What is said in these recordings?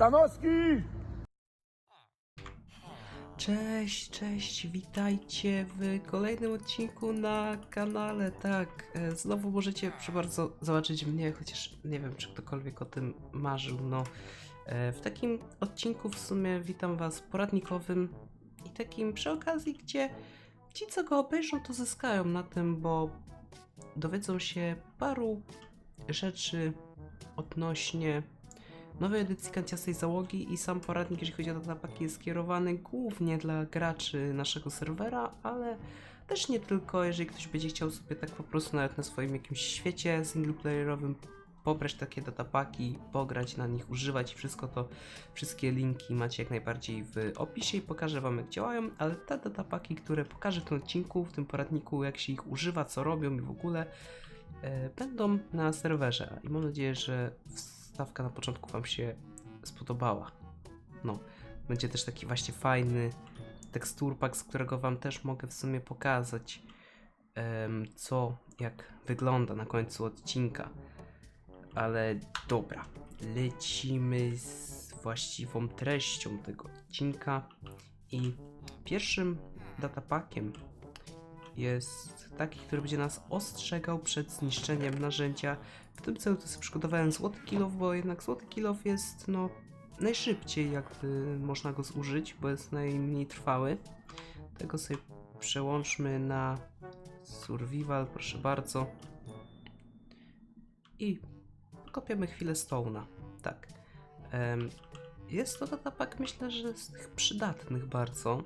Stanowski! Cześć, cześć, witajcie w kolejnym odcinku na kanale. Tak, e, znowu możecie proszę bardzo zobaczyć mnie, chociaż nie wiem, czy ktokolwiek o tym marzył. No, e, w takim odcinku w sumie witam Was poradnikowym i takim przy okazji, gdzie ci, co go obejrzą, to zyskają na tym, bo dowiedzą się paru rzeczy odnośnie nowej edycji kanciastej załogi i sam poradnik, jeżeli chodzi o datapaki, jest skierowany głównie dla graczy naszego serwera, ale też nie tylko, jeżeli ktoś będzie chciał sobie tak po prostu nawet na swoim jakimś świecie singleplayerowym pobrać takie datapaki, pograć na nich, używać i wszystko to, wszystkie linki macie jak najbardziej w opisie i pokażę wam jak działają, ale te datapaki, które pokażę w tym odcinku, w tym poradniku, jak się ich używa, co robią i w ogóle, e, będą na serwerze. I mam nadzieję, że wstawka na początku Wam się spodobała. No, będzie też taki właśnie fajny teksturpak, z którego Wam też mogę w sumie pokazać, em, co, jak wygląda na końcu odcinka. Ale dobra, lecimy z właściwą treścią tego odcinka i pierwszym datapakiem jest taki, który będzie nas ostrzegał przed zniszczeniem narzędzia. W tym celu to sobie przygotowałem złoty kilof, bo jednak złoty kilof jest no najszybciej jakby można go zużyć, bo jest najmniej trwały. Tego sobie przełączmy na survival, proszę bardzo. I kopiemy chwilę stone'a. Tak. Jest to datapak myślę, że z tych przydatnych bardzo.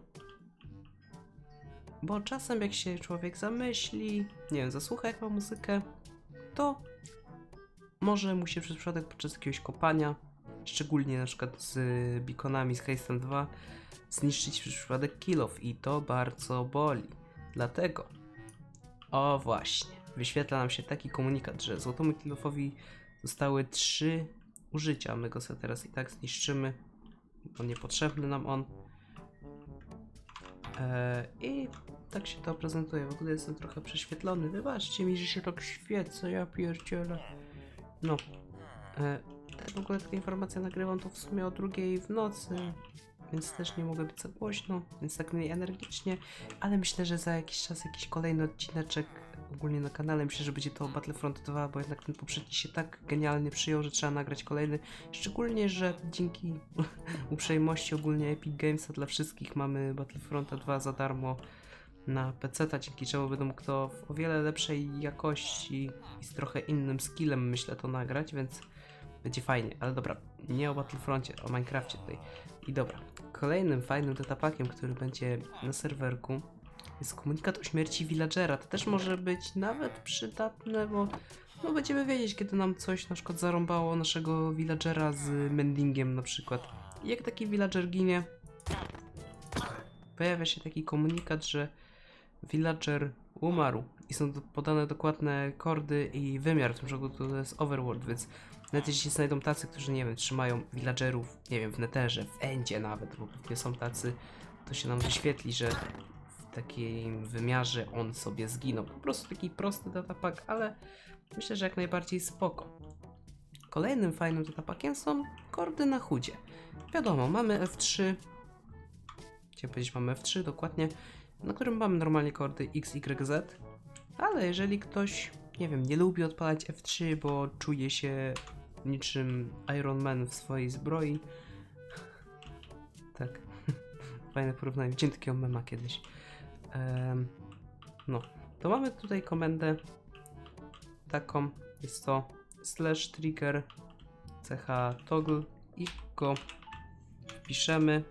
Bo czasem jak się człowiek zamyśli, nie wiem, zasłucha jak ma muzykę, to może mu się przez przypadek podczas jakiegoś kopania, szczególnie na przykład z beaconami z Heistem 2, zniszczyć przez przypadek kill off i to bardzo boli. Dlatego, o właśnie, wyświetla nam się taki komunikat, że złotomu kill offowi zostały trzy użycia. My go sobie teraz i tak zniszczymy, bo niepotrzebny nam on. Eee, I tak się to prezentuje. W ogóle jestem trochę prześwietlony. Wybaczcie mi, że się tak świecę, ja pierdzielę. No. E, w ogóle taka informacja nagrywam to w sumie o drugiej w nocy, więc też nie mogę być za głośno, więc tak mniej energicznie, ale myślę, że za jakiś czas jakiś kolejny odcineczek ogólnie na kanale, myślę, że będzie to Battlefront 2, bo jednak ten poprzedni się tak genialnie przyjął, że trzeba nagrać kolejny, szczególnie, że dzięki uprzejmości ogólnie Epic Gamesa dla wszystkich mamy Battlefronta 2 za darmo na PC, dzięki czemu będę mógł to w o wiele lepszej jakości i z trochę innym skillem myślę to nagrać, więc będzie fajnie. Ale dobra, nie o Battlefroncie, o Minecrafcie tutaj. I dobra, kolejnym fajnym datapakiem, który będzie na serwerku jest komunikat o śmierci villagera. To też może być nawet przydatne, bo no będziemy wiedzieć, kiedy nam coś na przykład zarąbało naszego villagera z mendingiem na przykład. I jak taki villager ginie, pojawia się taki komunikat, że villager umarł i są podane dokładne kordy i wymiar, w tym przypadku to jest overworld, więc nawet jeśli znajdą tacy, którzy, nie wiem, trzymają villagerów, nie wiem, w netherze, w endzie nawet, bo pewnie są tacy, to się nam wyświetli, że w takim wymiarze on sobie zginął. Po prostu taki prosty datapak, ale myślę, że jak najbardziej spoko. Kolejnym fajnym datapakiem są kordy na chudzie. Wiadomo, mamy F3, chciałem powiedzieć mamy F3 dokładnie, na którym mamy normalnie kordy X, Y, Z, ale jeżeli ktoś, nie wiem, nie lubi odpalać F3, bo czuje się niczym Iron Man w swojej zbroi, tak, fajne porównanie, widziałem takiego mema kiedyś, no, to mamy tutaj komendę taką, jest to slash trigger ch toggle i go piszemy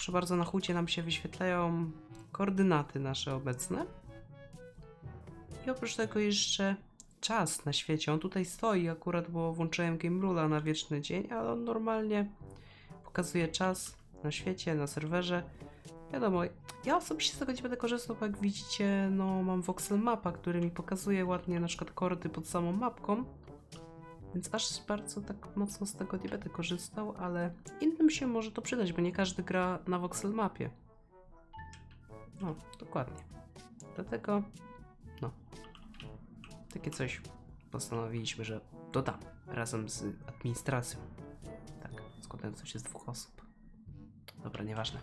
proszę bardzo, na hucie nam się wyświetlają koordynaty nasze obecne. I oprócz tego jeszcze czas na świecie. On tutaj stoi akurat, bo włączyłem Game Rula na wieczny dzień, ale on normalnie pokazuje czas na świecie, na serwerze. Wiadomo, ja osobiście z tego nie będę korzystał, bo jak widzicie, no mam voxel mapa, który mi pokazuje ładnie na przykład kordy pod samą mapką. Więc aż bardzo tak mocno z tego nie korzystał, ale innym się może to przydać, bo nie każdy gra na voxel mapie. No, dokładnie. Dlatego, no, takie coś postanowiliśmy, że dodam razem z administracją. Tak, składającą się z dwóch osób. Dobra, nieważne.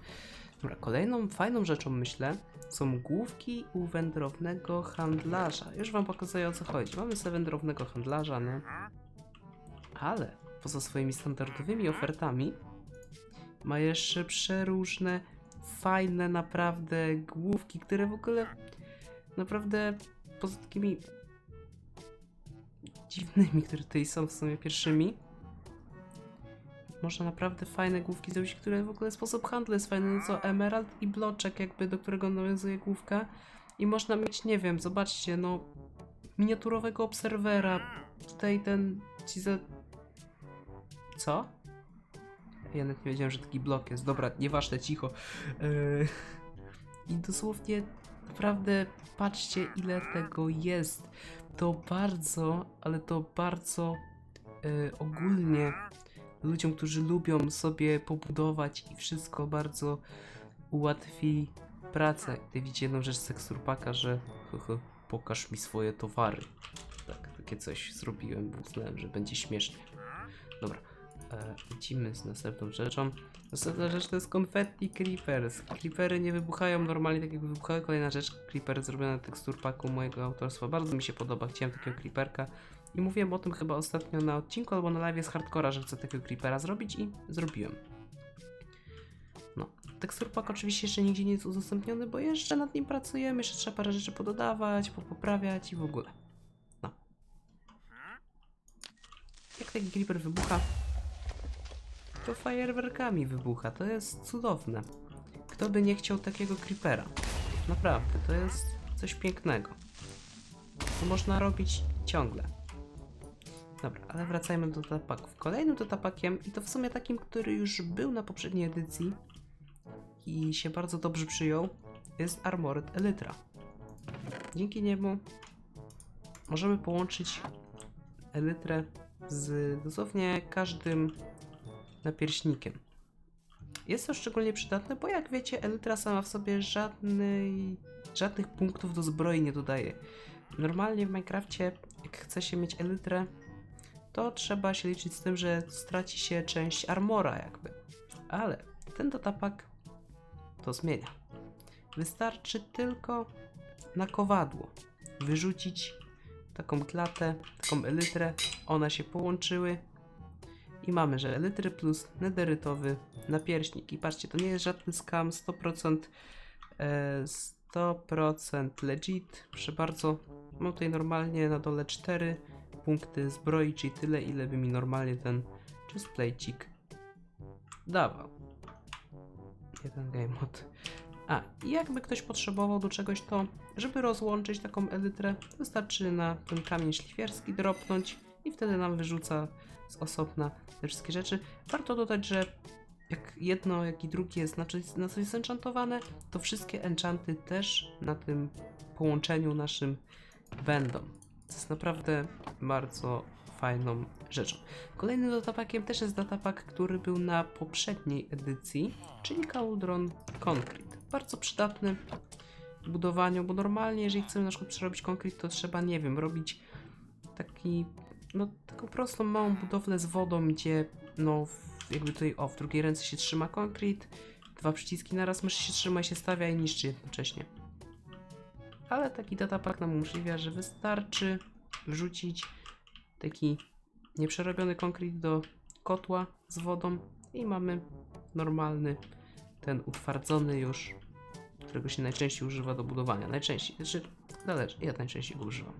Dobra, kolejną fajną rzeczą myślę są główki u wędrownego handlarza. Już wam pokazuję o co chodzi. Mamy sobie wędrownego handlarza, nie? Ale poza swoimi standardowymi ofertami ma jeszcze przeróżne, fajne naprawdę główki, które w ogóle naprawdę poza takimi dziwnymi, które tutaj są w sumie pierwszymi, można naprawdę fajne główki zrobić, które w ogóle sposób handlu jest fajny, no co emerald i bloczek jakby, do którego nawiązuje główka i można mieć, nie wiem, zobaczcie, no miniaturowego obserwera, tutaj ten ci za... Co? Ja nawet nie wiedziałem, że taki blok jest. Dobra, nieważne, cicho. Yy... I dosłownie, naprawdę, patrzcie ile tego jest. To bardzo, ale to bardzo yy, ogólnie ludziom, którzy lubią sobie pobudować i wszystko bardzo ułatwi pracę. I widzicie jedną rzecz z teksturpaka, że hehe, pokaż mi swoje towary. Tak, takie coś zrobiłem, bo uznałem, że będzie śmiesznie. Dobra, e, z następną rzeczą. Następna rzecz to jest Confetti Creepers. Creepery nie wybuchają normalnie tak jakby wybuchały. Kolejna rzecz, Creeper zrobiony na teksturpaku mojego autorstwa. Bardzo mi się podoba, chciałem takiego Creeperka. I mówiłem o tym chyba ostatnio na odcinku albo na live z hardcora, że chcę takiego Creepera zrobić i zrobiłem. No, teksturpak oczywiście jeszcze nigdzie nie jest udostępniony, bo jeszcze nad nim pracujemy, jeszcze trzeba parę rzeczy pododawać, poprawiać i w ogóle. No. Jak taki Creeper wybucha, to fajerwerkami wybucha. To jest cudowne. Kto by nie chciał takiego creepera? Naprawdę, to jest coś pięknego. To można robić ciągle. Dobra, ale wracajmy do tapaków. Kolejnym tapakiem, i to w sumie takim, który już był na poprzedniej edycji i się bardzo dobrze przyjął, jest Armored Elytra. Dzięki niemu możemy połączyć Elytrę z dosłownie każdym napierśnikiem. Jest to szczególnie przydatne, bo jak wiecie, Elytra sama w sobie żadnej, żadnych punktów do zbroi nie dodaje. Normalnie w Minecrafcie, jak chce się mieć Elytrę, to trzeba się liczyć z tym, że straci się część armora jakby. Ale ten dotapak to zmienia. Wystarczy tylko na kowadło wyrzucić taką klatę, taką elytrę, one się połączyły i mamy, że elitry plus nederytowy napierśnik. I patrzcie, to nie jest żaden scam, 100% e, 100% legit. Proszę bardzo, mam tutaj normalnie na dole 4 punkty zbroi, czyli tyle, ile by mi normalnie ten chestplate'ik dawał. Jeden game mod. A, i jakby ktoś potrzebował do czegoś to, żeby rozłączyć taką elytrę, wystarczy na ten kamień szlifierski dropnąć i wtedy nam wyrzuca z osobna te wszystkie rzeczy. Warto dodać, że jak jedno, jak i drugie jest na coś, na coś zenchantowane, to wszystkie enchanty też na tym połączeniu naszym będą. To jest naprawdę bardzo fajną rzeczą. Kolejnym datapakiem też jest datapak, który był na poprzedniej edycji, czyli Cauldron Concrete. Bardzo przydatny w budowaniu, bo normalnie jeżeli chcemy na przykład przerobić konkret, to trzeba, nie wiem, robić taki, no taką prostą małą budowlę z wodą, gdzie no jakby tutaj, o, w drugiej ręce się trzyma konkret, dwa przyciski naraz myszy się trzyma i się stawia i niszczy jednocześnie. Ale taki datapak nam umożliwia, że wystarczy wrzucić taki nieprzerobiony konkret do kotła z wodą i mamy normalny, ten utwardzony już, którego się najczęściej używa do budowania. Najczęściej, znaczy zależy, ja najczęściej go używam.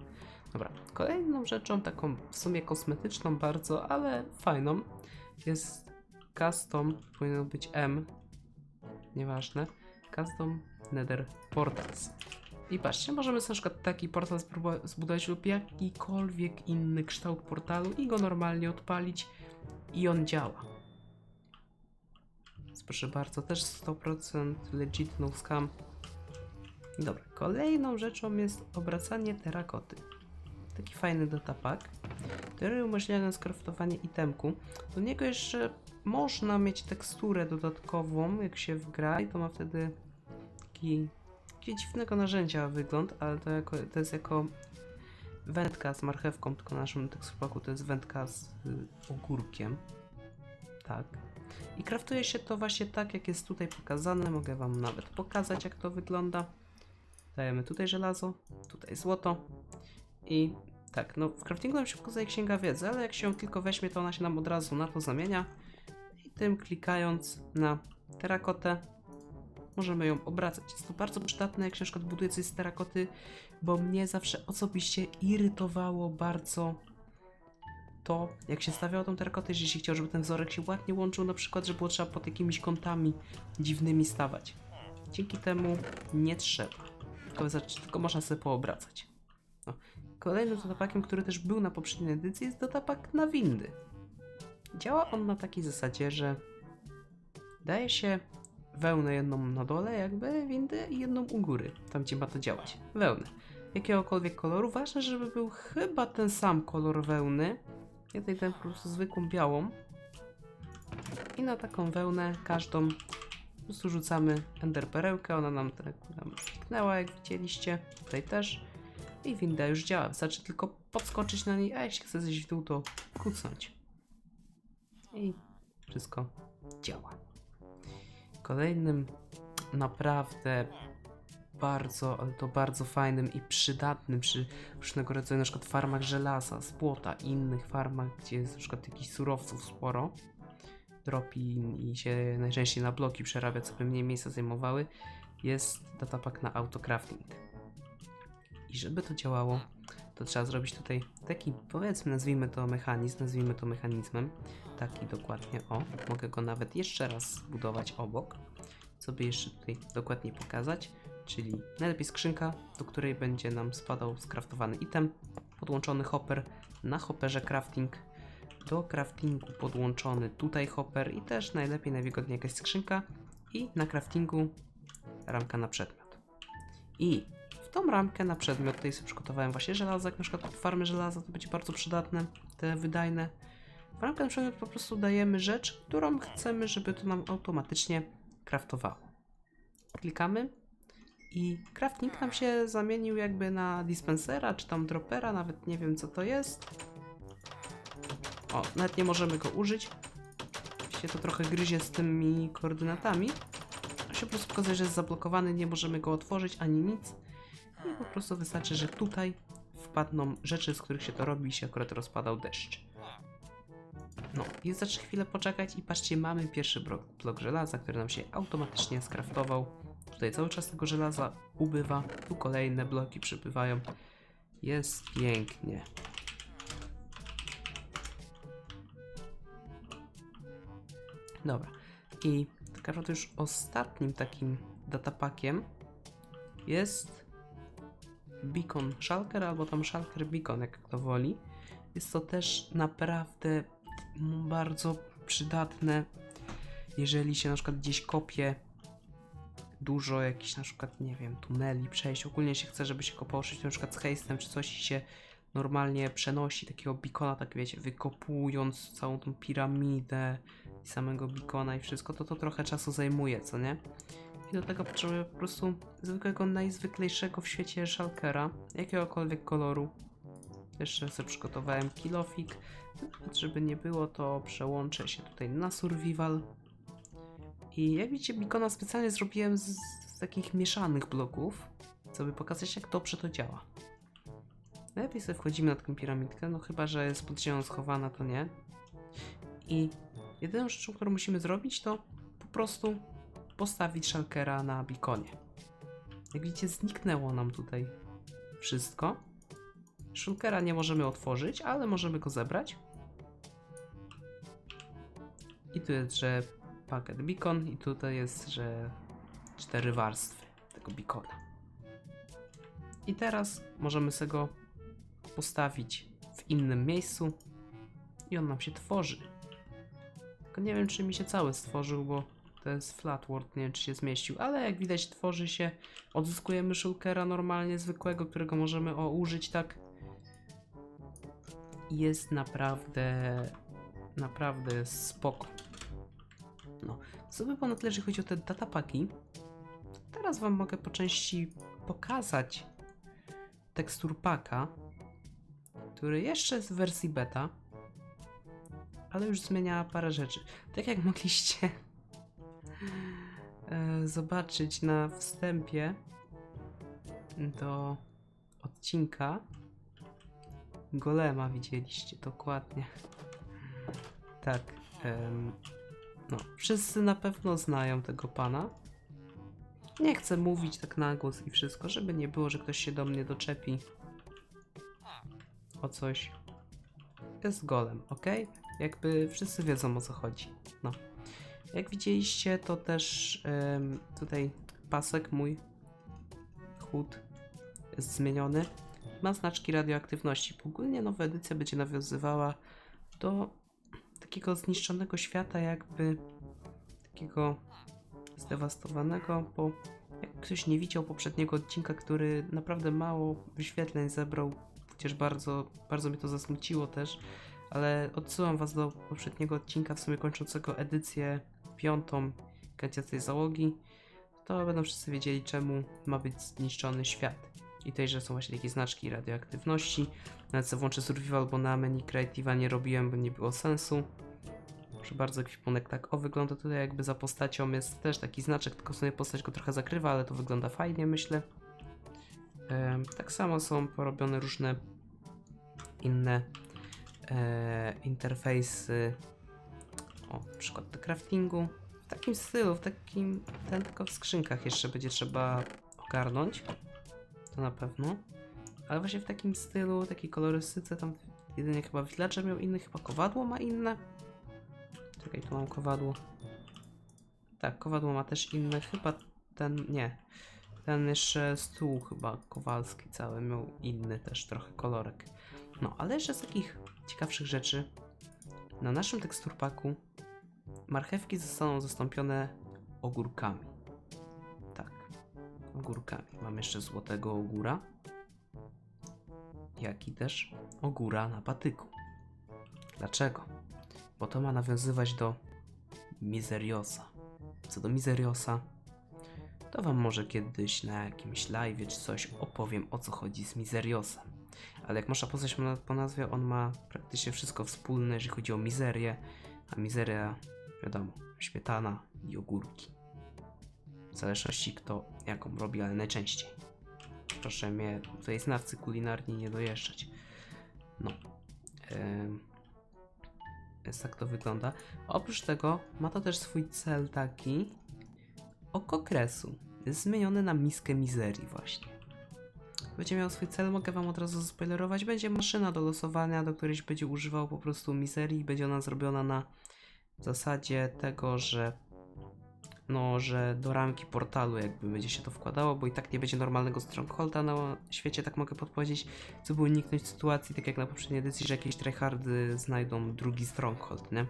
Dobra, kolejną rzeczą, taką w sumie kosmetyczną bardzo, ale fajną, jest custom, powinno być M, nieważne, custom nether portals. I patrzcie, możemy sobie na przykład taki portal zbudować lub jakikolwiek inny kształt portalu i go normalnie odpalić i on działa. Proszę bardzo, też 100% legit, no scam. Dobra, kolejną rzeczą jest obracanie terakoty. Taki fajny datapak, który umożliwia nam skraftowanie itemku. Do niego jeszcze można mieć teksturę dodatkową, jak się wgra i to ma wtedy taki, taki dziwnego narzędzia wygląd, ale to, jako, to jest jako wędka z marchewką, tylko na naszym teksturpaku to jest wędka z y, ogórkiem. Tak. I kraftuje się to właśnie tak, jak jest tutaj pokazane. Mogę wam nawet pokazać, jak to wygląda. Dajemy tutaj żelazo, tutaj złoto i tak, no w craftingu nam się pokazuje księga wiedzy, ale jak się ją tylko weźmie, to ona się nam od razu na to zamienia. I tym klikając na terakotę możemy ją obracać. Jest to bardzo przydatne, jak się na przykład buduje coś z terakoty, bo mnie zawsze osobiście irytowało bardzo to, jak się stawiało tą terakotę, jeżeli się chciał, żeby ten wzorek się ładnie łączył, na przykład, że było trzeba pod jakimiś kątami dziwnymi stawać. Dzięki temu nie trzeba. Tylko, tylko można sobie poobracać. No. Kolejnym datapakiem, który też był na poprzedniej edycji, jest datapak na windy. Działa on na takiej zasadzie, że daje się wełnę jedną na dole, jakby windy, i jedną u góry, tam gdzie ma to działać. Wełnę. Jakiegokolwiek koloru. Ważne, żeby był chyba ten sam kolor wełny. Ja tutaj dam po prostu zwykłą białą. I na taką wełnę każdą po prostu rzucamy ender perełkę. Ona nam tak nam zniknęła, jak widzieliście. Tutaj też. I winda już działa. Wystarczy tylko podskoczyć na niej, a jeśli chce zejść w dół, to kucnąć. I wszystko działa. Kolejnym naprawdę bardzo, ale to bardzo fajnym i przydatnym przy różnego rodzaju na przykład farmach żelaza, złota i innych farmach, gdzie jest na przykład jakichś surowców sporo, dropi i się najczęściej na bloki przerabia, co by mniej miejsca zajmowały, jest datapak na autocrafting. I żeby to działało, to trzeba zrobić tutaj taki, powiedzmy, nazwijmy to mechanizm, nazwijmy to mechanizmem. Taki dokładnie, o, mogę go nawet jeszcze raz zbudować obok, co by jeszcze tutaj dokładniej pokazać, czyli najlepiej skrzynka, do której będzie nam spadał skraftowany item, podłączony hopper, na hopperze crafting, do craftingu podłączony tutaj hopper i też najlepiej, najwygodniej jakaś skrzynka i na craftingu ramka na przedmiot. I tą ramkę na przedmiot tutaj sobie przygotowałem właśnie żelazo, jak na przykład farmy żelaza, to będzie bardzo przydatne, te wydajne. W ramkę na przedmiot po prostu dajemy rzecz, którą chcemy, żeby to nam automatycznie craftowało. Klikamy i crafting nam się zamienił jakby na dispensera, czy tam dropera, nawet nie wiem co to jest. O, nawet nie możemy go użyć. Się to trochę gryzie z tymi koordynatami. A się po prostu pokazuje, że jest zablokowany, nie możemy go otworzyć ani nic. I po prostu wystarczy, że tutaj wpadną rzeczy, z których się to robi i się akurat rozpadał deszcz. No, i wystarczy chwilę poczekać i patrzcie, mamy pierwszy blok, blok żelaza, który nam się automatycznie skraftował. Tutaj cały czas tego żelaza ubywa, tu kolejne bloki przybywają. Jest pięknie. Dobra. I tak naprawdę już ostatnim takim datapakiem jest Beacon Shulker albo tam Shulker Beacon, jak kto woli. Jest to też naprawdę bardzo przydatne, jeżeli się na przykład gdzieś kopie dużo jakichś na przykład, nie wiem, tuneli, przejść. Ogólnie się chce, żeby się kopało coś na przykład z hejstem czy coś i się normalnie przenosi takiego beacona, tak wiecie, wykopując całą tą piramidę i samego beacona i wszystko, to to trochę czasu zajmuje, co nie? I do tego potrzebuję po prostu zwykłego, najzwyklejszego w świecie shulkera, jakiegokolwiek koloru. Jeszcze sobie przygotowałem kilofik. Żeby nie było, to przełączę się tutaj na survival. I jak widzicie, beacona specjalnie zrobiłem z, z takich mieszanych bloków, co by pokazać, jak dobrze to działa. Najlepiej sobie wchodzimy na taką piramidkę, no chyba, że jest pod ziemią schowana, to nie. I jedyną rzeczą, którą musimy zrobić, to po prostu postawić shulkera na beaconie. Jak widzicie, zniknęło nam tutaj wszystko. Shulkera nie możemy otworzyć, ale możemy go zebrać. I tu jest, że packet beacon i tutaj jest, że cztery warstwy tego beacona. I teraz możemy sobie go postawić w innym miejscu i on nam się tworzy. Tylko nie wiem, czy mi się cały stworzył, bo to jest flatword, nie wiem, czy się zmieścił, ale jak widać tworzy się, odzyskujemy shulkera normalnie zwykłego, którego możemy o, użyć tak. Jest naprawdę, naprawdę spoko. No, co by było na tyle, jeżeli chodzi o te datapaki, teraz wam mogę po części pokazać tekstur paka, który jeszcze jest w wersji beta, ale już zmienia parę rzeczy. Tak jak mogliście zobaczyć na wstępie do odcinka Golema widzieliście dokładnie. Tak. em, no, wszyscy na pewno znają tego pana. Nie chcę mówić tak na głos i wszystko, żeby nie było, że ktoś się do mnie doczepi o coś. Jest golem, ok? Jakby wszyscy wiedzą o co chodzi. Jak widzieliście, to też tutaj pasek mój chód jest zmieniony. Ma znaczki radioaktywności. Ogólnie nowa edycja będzie nawiązywała do takiego zniszczonego świata, jakby takiego zdewastowanego, bo jak ktoś nie widział poprzedniego odcinka, który naprawdę mało wyświetleń zebrał, chociaż bardzo, bardzo mnie to zasmuciło też, ale odsyłam was do poprzedniego odcinka, w sumie kończącego edycję piątą Katia tej załogi, to będą wszyscy wiedzieli czemu ma być zniszczony świat. I tutaj, że są właśnie takie znaczki radioaktywności. Nawet sobie włączę survival, bo na menu creative'a nie robiłem, bo nie było sensu. Proszę bardzo, ekwipunek tak o wygląda tutaj jakby za postacią jest też taki znaczek, tylko sobie postać go trochę zakrywa, ale to wygląda fajnie myślę. Em, tak samo są porobione różne inne e, interfejsy, o na przykład do craftingu. W takim stylu, w takim, ten tylko w skrzynkach jeszcze będzie trzeba ogarnąć, to na pewno. Ale właśnie w takim stylu, takiej kolorystyce, tam jedynie chyba Villager miał inny, chyba kowadło ma inne. Czekaj, tu mam kowadło. Tak, kowadło ma też inne, chyba ten, nie. Ten jeszcze stół chyba kowalski cały miał inny też trochę kolorek. No, ale jeszcze z takich ciekawszych rzeczy. Na naszym teksturpaku marchewki zostaną zastąpione ogórkami. Tak, ogórkami. Mam jeszcze złotego ogóra, jak i też ogóra na patyku. Dlaczego? Bo to ma nawiązywać do Miseriosa. Co do Miseriosa, to wam może kiedyś na jakimś live czy coś opowiem o co chodzi z Miseriosem. Ale jak można poznać na- po nazwie, on ma praktycznie wszystko wspólne, jeżeli chodzi o mizerię, a mizeria, wiadomo, śmietana i ogórki. W zależności kto jaką robi, ale najczęściej. Proszę mnie tutaj znawcy kulinarni nie dojeżdżać. No. Więc tak to wygląda. Oprócz tego ma to też swój cel taki oko kresu. Jest zmieniony na miskę mizerii właśnie. Będzie miał swój cel, mogę wam od razu zaspoilerować. Będzie maszyna do losowania, do której będzie używał po prostu mizerii. Będzie ona zrobiona na zasadzie tego, że no, że do ramki portalu jakby będzie się to wkładało, bo i tak nie będzie normalnego strongholda na świecie, tak mogę podpowiedzieć, co by uniknąć sytuacji, tak jak na poprzedniej edycji, że jakieś tryhardy znajdą drugi stronghold, nie?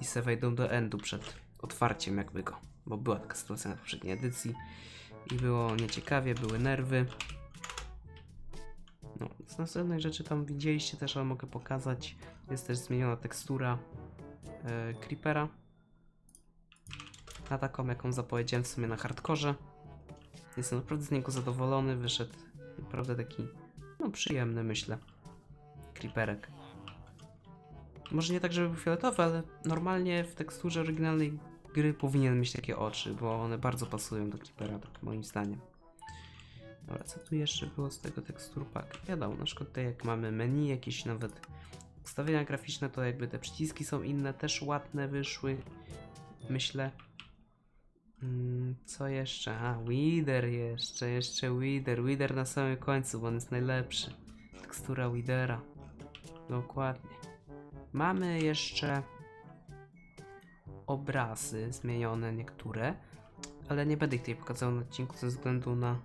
I se wejdą do endu przed otwarciem jakby go, bo była taka sytuacja na poprzedniej edycji i było nieciekawie, były nerwy. No, z następnych rzeczy tam widzieliście też, ale mogę pokazać. Jest też zmieniona tekstura e, Creepera na taką, jaką zapowiedziałem w sumie na hardkorze. Jestem naprawdę z niego zadowolony, wyszedł naprawdę taki, no przyjemny myślę, creeperek. Może nie tak, żeby był fioletowy, ale normalnie w teksturze oryginalnej gry powinien mieć takie oczy, bo one bardzo pasują do creepera, tak moim zdaniem. Dobra, co tu jeszcze było z tego teksturpack? Wiadomo, na przykład tutaj jak mamy menu, jakieś nawet ustawienia graficzne, to jakby te przyciski są inne, też ładne wyszły, myślę. Mm, co jeszcze? A, Wither jeszcze, jeszcze Wither. Wither na samym końcu, bo on jest najlepszy. Tekstura Withera. Dokładnie. Mamy jeszcze obrazy zmienione niektóre, ale nie będę ich tutaj pokazał na odcinku ze względu na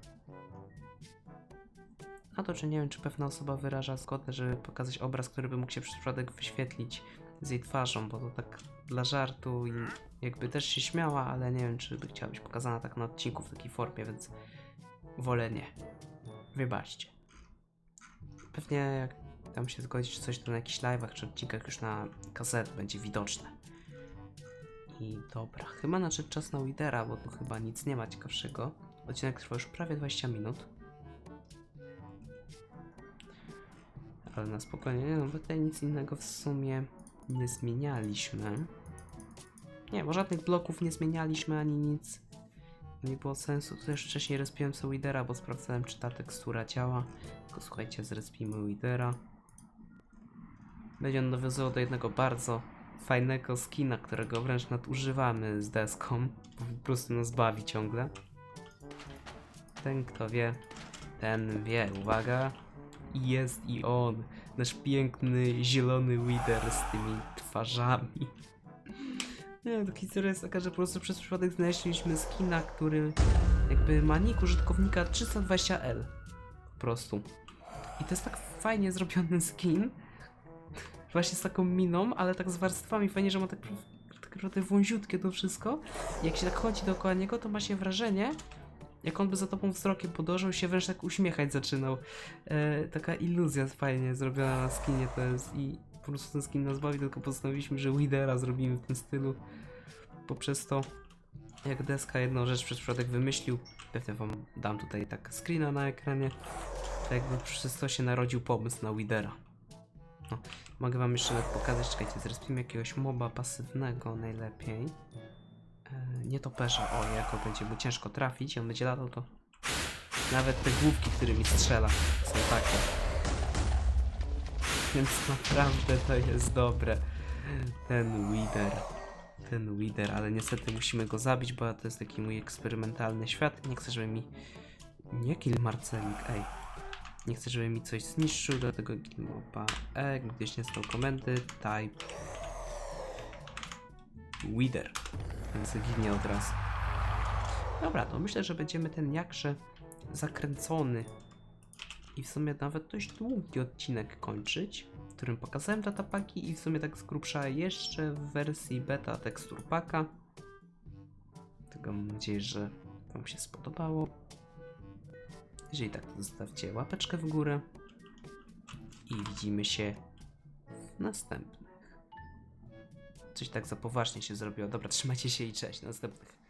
na to, czy nie wiem, czy pewna osoba wyraża zgodę, żeby pokazać obraz, który by mógł się przez przypadek wyświetlić z jej twarzą, bo to tak dla żartu i jakby też się śmiała, ale nie wiem, czy by chciała być pokazana tak na odcinku w takiej formie, więc wolę nie. Wybaczcie. Pewnie jak tam się zgodzi, czy coś to na jakichś live'ach czy odcinkach już na kaset będzie widoczne. I dobra, chyba nadszedł czas na Widera, bo tu chyba nic nie ma ciekawszego. Odcinek trwa już prawie 20 minut. Ale na spokojnie, nie no, bo tutaj nic innego w sumie nie zmienialiśmy. Nie, bo żadnych bloków nie zmienialiśmy ani nic. Nie było sensu. Tu też wcześniej respiłem sobie Widera, bo sprawdzałem, czy ta tekstura działa. Tylko słuchajcie, zrespimy Widera. Będzie on nawiązywał do jednego bardzo fajnego skina, którego wręcz nadużywamy z deską. bo Po prostu nas bawi ciągle. Ten, kto wie, ten wie. Uwaga. I jest i on. Nasz piękny, zielony Wither z tymi twarzami. Nie, to historia jest taka, że po prostu przez przypadek znaleźliśmy skina, który jakby ma nick użytkownika 320L. Po prostu. I to jest tak fajnie zrobiony skin. Właśnie z taką miną, ale tak z warstwami. Fajnie, że ma tak, tak naprawdę wąziutkie to wszystko. I jak się tak chodzi dookoła niego, to ma się wrażenie, jak on by za tobą wzrokiem podążał, się wręcz tak uśmiechać zaczynał. E, taka iluzja fajnie zrobiona na skinie to jest i po prostu ten skin nas bawi, tylko postanowiliśmy, że Widera zrobimy w tym stylu. Poprzez to, jak deska jedną rzecz przez przypadek wymyślił, pewnie wam dam tutaj tak screena na ekranie, to jakby przez to się narodził pomysł na Widera. No, mogę wam jeszcze pokazać, czekajcie, zrespimy jakiegoś moba pasywnego najlepiej. E, nie toperza, o, jako będzie mu ciężko trafić, on będzie latał to... Nawet te główki, którymi strzela, są takie. Więc naprawdę to jest dobre. Ten Wither. Ten Wither, ale niestety musimy go zabić, bo to jest taki mój eksperymentalny świat. Nie chcę, żeby mi... Nie kill Marcelik, ej. Nie chcę, żeby mi coś zniszczył, dlatego gilmoba e, gdyś nie stał komendy, type Wither. Więc ginie od razu. Dobra, to myślę, że będziemy ten jakże zakręcony i w sumie nawet dość długi odcinek kończyć, w którym pokazałem datapaki i w sumie tak z grubsza jeszcze w wersji beta tekstur paka. Tego mam nadzieję, że Wam się spodobało. Jeżeli tak, to zostawcie łapeczkę w górę i widzimy się w następnych. Coś tak za poważnie się zrobiło. Dobra, trzymajcie się i cześć. Następnych.